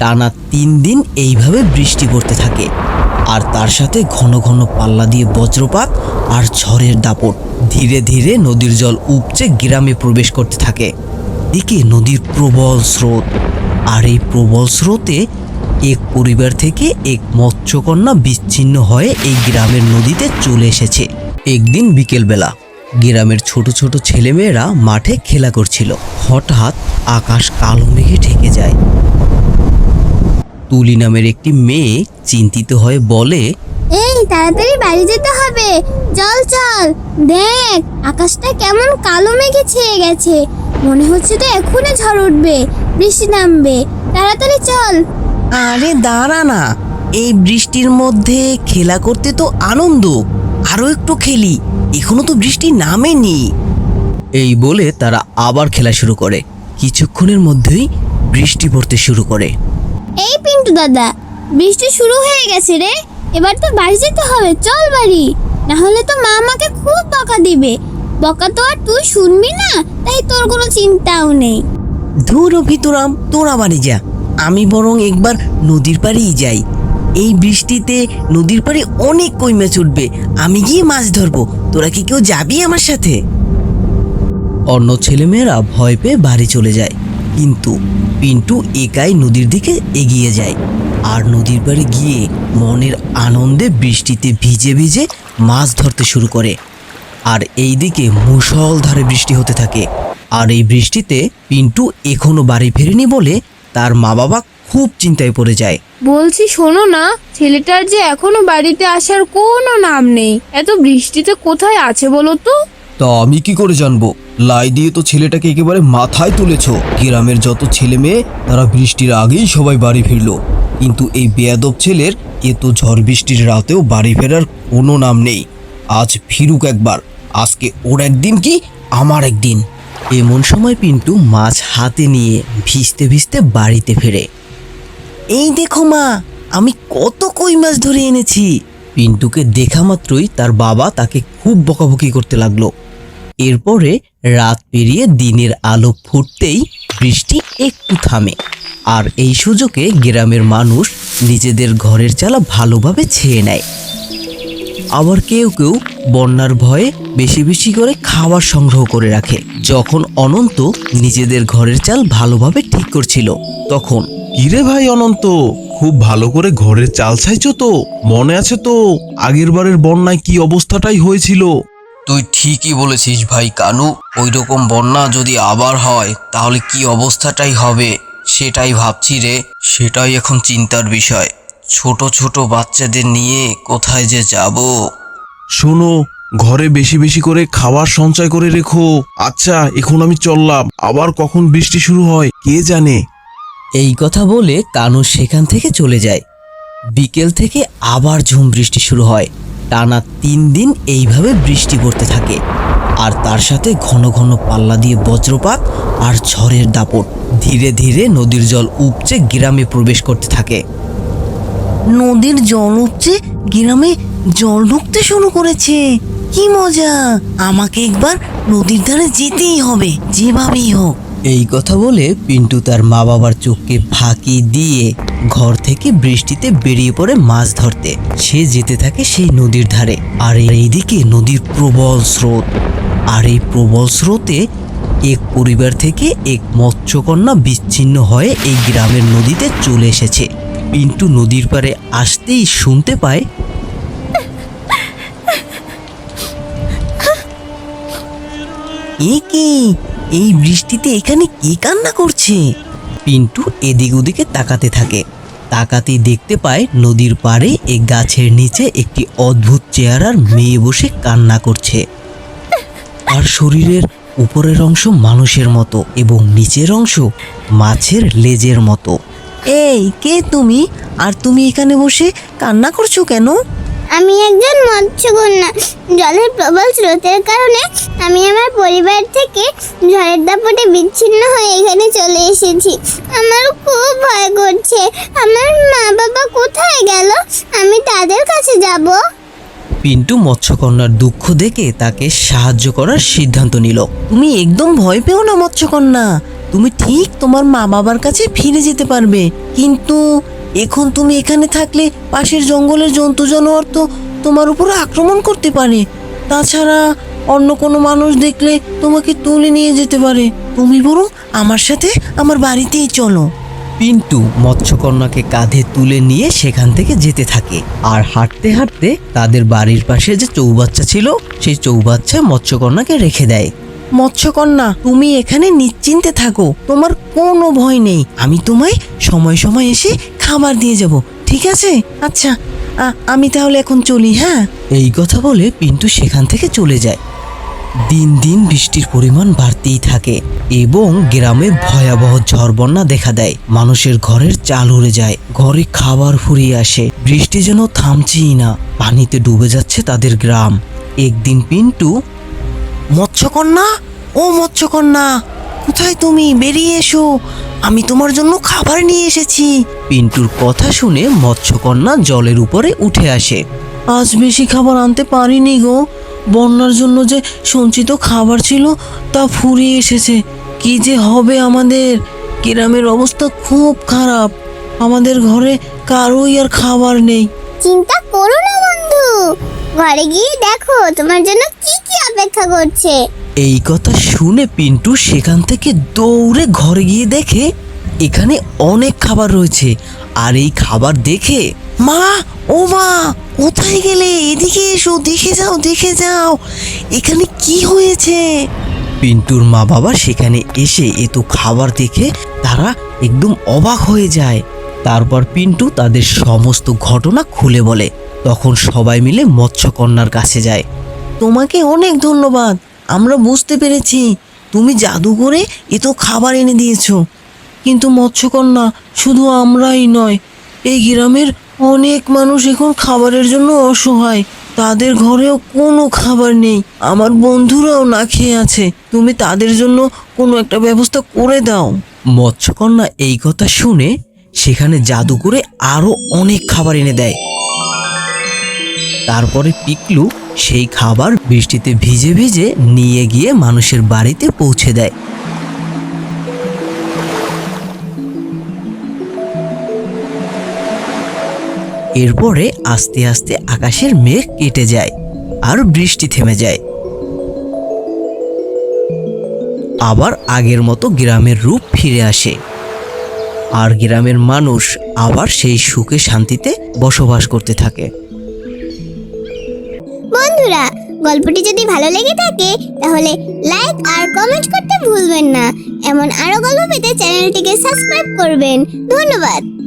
টানা তিন দিন এইভাবে বৃষ্টি পড়তে থাকে। আর তার সাথে ঘন ঘন পাল্লা দিয়ে বজ্রপাত আর ঝড়ের দাপট। ধীরে ধীরে নদীর জল উপচে গ্রামে প্রবেশ করতে থাকে। দিকে নদীর প্রবল স্রোত। আর এই প্রবল স্রোতে এক পরিবার থেকে এক মৎস্যকন্যা বিচ্ছিন্ন হয়ে এই গ্রামের নদীতে চলে এসেছে। একদিন বিকেলবেলা গ্রামের ছোট ছোট ছেলেমেয়েরা মাঠে খেলা করছিল। হঠাৎ আকাশ কালো মেঘে ঢেকে যায়। তুলি নামের একটি মেয়ে চিন্তিত হয়ে বলে এই তাড়াতাড়ি বাড়ি যেতে হবে। চল চল। দেখ আকাশটা কেমন কালো মেঘে ছেয়ে গেছে। মনে হচ্ছে তো এখনই ঝড় উঠবে। বৃষ্টি নামবে। তাড়াতাড়ি চল। আরে দাঁড়া না। এই বৃষ্টির মধ্যে খেলা করতে তো আনন্দ। আরও একটু খেলি। এখনও তো বৃষ্টি নামেনি। এই বলে তারা আবার খেলা শুরু করে। কিছুক্ষণের মধ্যেই বৃষ্টি পড়তে শুরু করে। এই পিন্টু দাদা, বৃষ্টি শুরু হয়ে গেছে রে। এবার তো বাড়ি যেতে হবে, চল বাড়ি। না হলে তো মা আমাকে খুব বকা দিবে। বকা তো আর তুই শুনবি না, তাই তোর কোনো চিন্তাও নেই। ধুর ভিতরাম তোরা বাড়ি যা। আমি বরং একবার নদীর পাড়েই যাই। এই বৃষ্টিতে নদীর পাড়ে অনেক কই মাছ উঠবে। আমি গিয়ে মাছ ধরবো। তোরা কি কেউ যাবি আমার সাথে? অন্য ছেলেমেয়েরা ভয় পেয়ে বাড়ি চলে যায়। কিন্তু পিন্টু একাই নদীর দিকে এগিয়ে যায়। আর নদীর পাড়ে গিয়ে মনের আনন্দে বৃষ্টিতে ভিজে ভিজে মাছ ধরতে শুরু করে। আর এইদিকে মুষলধারে বৃষ্টি হতে থাকে। আর এই বৃষ্টিতে পিন্টু এখনও বাড়ি ফেরেনি বলে তার মা বাবা খুব চিন্তায় পড়ে যায়। বলছি, শোনো না, ছেলেটার যে এখনও বাড়িতে আসার কোনো নাম নেই। এত বৃষ্টিতে কোথায় আছে বলো তো? তা আমি কি করে জানব? লাই দিয়ে তো ছেলেটাকে একেবারে মাথায় তুলেছ। গ্রামের যত ছেলে মেয়ে, তারা বৃষ্টির আগেই সবাই বাড়ি ফিরলো। কিন্তু এই বেয়াদব ছেলের এ তো ঝড় বৃষ্টির রাতেও বাড়ি ফেরার কোনো নাম নেই। আজ ফিরুক একবার, আজকে ওর একদিন কি আমার একদিন? এমন সময় পিন্টু মাছ হাতে নিয়ে ভিজতে ভিজতে বাড়িতে ফেরে। এই দেখো মা, আমি কত কই মাছ ধরে এনেছি। পিন্টুকে দেখা মাত্রই তার বাবা তাকে খুব বকাবকি করতে লাগল। এরপরে রাত পেরিয়ে দিনের আলো ফুটতেই বৃষ্টি একটু থামে। আর এই সুযোগে গ্রামের মানুষ নিজেদের ঘরের চালা ভালোভাবে ছেয়ে নেয়। আবার কেউ কেউ বন্যার ভয়ে বেশি বেশি করে খাবার সংগ্রহ করে রাখে। যখন অনন্ত নিজেদের ঘরের চাল ভালোভাবে ঠিক করছিল, তখন, কিরে ভাই অনন্ত, খুব ভালো করে ঘরের চাল চাইছো তো? মনে আছে তো আগের বারের বন্যায় কি অবস্থাটাই হয়েছিল? তুই ঠিকই বলেছিস ভাই কানু। ওই রকম বন্যা যদি আবার হয় তাহলে কি অবস্থাটাই হবে সেটাই ভাবছি রে। সেটাই এখন চিন্তার বিষয়। ছোট ছোট বাচ্চাদের নিয়ে কোথায় যে যাব? শোনো ঘরে বেশি বেশি করে খাবার সঞ্চয় করে রেখো। আচ্ছা এখন আমি চললাম। আবার কখন বৃষ্টি শুরু হয় কে জানে? এই কথা বলে কানু সেখান থেকে চলে যায়। বিকেল থেকে আবার ঝুম বৃষ্টি শুরু হয়। টানা তিন দিন এইভাবে বৃষ্টি পড়তে থাকে। আর তার সাথে ঘন ঘন পাল্লা দিয়ে বজ্রপাত আর ঝড়ের দাপট। ধীরে ধীরে নদীর জল উপচে গ্রামে প্রবেশ করতে থাকে। নদীর জল উপচে গ্রামে জল ঢুকতে শুরু করেছে। কি মজা! আমাকে একবার নদীর ধারে যেতেই হবে, যেভাবেই হোক। এই কথা বলে পিন্টু তার মা বাবার চোখকে ফাঁকি দিয়ে ঘর থেকে বৃষ্টিতে বেরিয়ে পড়ে মাছ ধরতে। সে যেতে থাকে সেই নদীর ধারে। আর এইদিকে নদীর প্রবল স্রোত। আর এই প্রবল স্রোতে এক পরিবার থেকে এক মৎস্যকন্যা বিচ্ছিন্ন হয়ে এই গ্রামের নদীতে চলে এসেছে। পিন্টু নদীর পাড়ে আসতেই শুনতে পায়, এ কি? এই বৃষ্টিতে এখানে কে কান্না করছে? পিন্টু এদিক ওদিকে তাকাতে থাকে। তাকাতেই দেখতে পায় নদীর পাড়ে এক গাছের নিচে একটি অদ্ভুত চেহারার মেয়ে বসে কান্না করছে। তার শরীরের উপরের অংশ মানুষের মতো এবং নিচের অংশ মাছের লেজের মতো। এই, কে তুমি? আর তুমি এখানে বসে কান্না করছ কেন? আমি একজন মৎস্যকন্যা। জলের প্রবল স্রোতের কারণে আমি আমার পরিবার থেকে ঝড়ের দাপটে বিচ্ছিন্ন হয়ে এখানে চলে এসেছি। আমার খুব ভয় করছে। আমার মা বাবা কোথায় গেল? আমি তাদের কাছে যাব। পিন্টু মৎস্যকন্যার দুঃখ দেখে তাকে সাহায্য করার সিদ্ধান্ত নিল। তুমি একদম ভয় পেও না মৎস্যকন্যা। তুমি ঠিক তোমার মা বাবার কাছে ফিরে যেতে পারবে। কিন্তু এখন তুমি এখানে থাকলে পাশের জঙ্গলের জন্তু জানোয়ার তো তোমার উপর আক্রমণ করতে পারে। তাছাড়া অন্য কোনো মানুষ দেখলে তোমাকে তুলে নিয়ে যেতে পারে। তুমি বরং আমার সাথে আমার বাড়িতেই চলো। পিন্টু মৎস্যকন্যাকে কাঁধে তুলে নিয়ে সেখান থেকে যেতে থাকে। আর হাঁটতে হাঁটতে তাদের বাড়ির পাশে যে চৌবাচ্চা ছিল, সেই চৌবাচ্চায় মৎস্যকন্যাকে রেখে দেয়। মৎস্যকন্যা, তুমি এখানে নিশ্চিন্তে থাকো। তোমার কোনো ভয় নেই। আমি তোমায় সময় সময় এসে খাবার দিয়ে যাব, ঠিক আছে? আচ্ছা আমি তাহলে এখন চলি হ্যাঁ? এই কথা বলে পিন্টু সেখান থেকে চলে যায়। দিন দিন বৃষ্টির পরিমাণ বাড়তেই থাকে এবং গ্রামে ভয়াবহ ঝড় বন্যা দেখা দেয়। মানুষের ঘরের চাল উড়ে যায়, ঘরে খাবার ফুরিয়ে আসে। বৃষ্টি যেন থামছেই না, পানিতে ডুবে যাচ্ছে তাদের গ্রাম। একদিন পিন্টু মৎস্যকন্যা? ও মৎস্যকন্যা, কোথায় তুমি? বেরিয়ে এসো। আমি তোমার জন্য খাবার নিয়ে এসেছি। পিন্টুর কথা শুনে মৎস্যকন্যা জলের উপরে উঠে আসে। আজ বেশি খাবার আনতে পারিনি গো। বন্যার জন্য যে সঞ্চিত খাবার ছিল তা ফুরিয়ে এসেছে। কি যে হবে আমাদের? গ্রামের অবস্থা খুব খারাপ। আমাদের ঘরে কারোই আর খাবার নেই। চিন্তা করো না বন্ধু। ঘরে গিয়ে দেখো তোমার জন্য কি অপেক্ষা করছে। এই কথা শুনে পিন্টু সেখান থেকে দৌড়ে ঘরে গিয়ে দেখে এখানে অনেক খাবার রয়েছে। আর এই খাবার দেখে, মা, ও মা, কোথায় গেলে? এদিকে এসো, দেখে যাও দেখে যাও। এখানে কি হয়েছে? পিন্টুর মা বাবা সেখানে এসে এত খাবার দেখে তারা একদম অবাক হয়ে যায়। তারপর পিন্টু তাদের সমস্ত ঘটনা খুলে বলে। তখন সবাই মিলে মৎস্যকন্যার কাছে যায়। তোমাকে অনেক ধন্যবাদ। আমরা বুঝতে পেরেছি তুমি জাদু করে এত খাবার এনে দিয়েছ। কিন্তু মৎস্যকন্যা, শুধু আমরাই নয়, এই গ্রামের অনেক মানুষ এখন খাবারের জন্য অসহায়। তাদের ঘরেও কোনো খাবার নেই। আমার বন্ধুরাও না খেয়ে আছে। তুমি তাদের জন্য কোনো একটা ব্যবস্থা করে দাও। মৎস্যকন্যা এই কথা শুনে সেখানে জাদু করে আরও অনেক খাবার এনে দেয়। তারপরে পিকলু সেই খাবার বৃষ্টিতে ভিজে ভিজে নিয়ে গিয়ে মানুষের বাড়িতে পৌঁছে দেয়। এরপরে আস্তে আস্তে আকাশের মেঘ কেটে যায় আর বৃষ্টি থেমে যায়। আবার আগের মতো গ্রামের রূপ ফিরে আসে। আর গ্রামের মানুষ আবার সেই সুখে শান্তিতে বসবাস করতে থাকে। বন্ধুরা, গল্পটি যদি ভালো লেগে থাকে, তাহলে লাইক আর কমেন্ট করতে ভুলবেন না। এমন আরও গল্প পেতে চ্যানেলটিকে সাবস্ক্রাইব করবেন। ধন্যবাদ।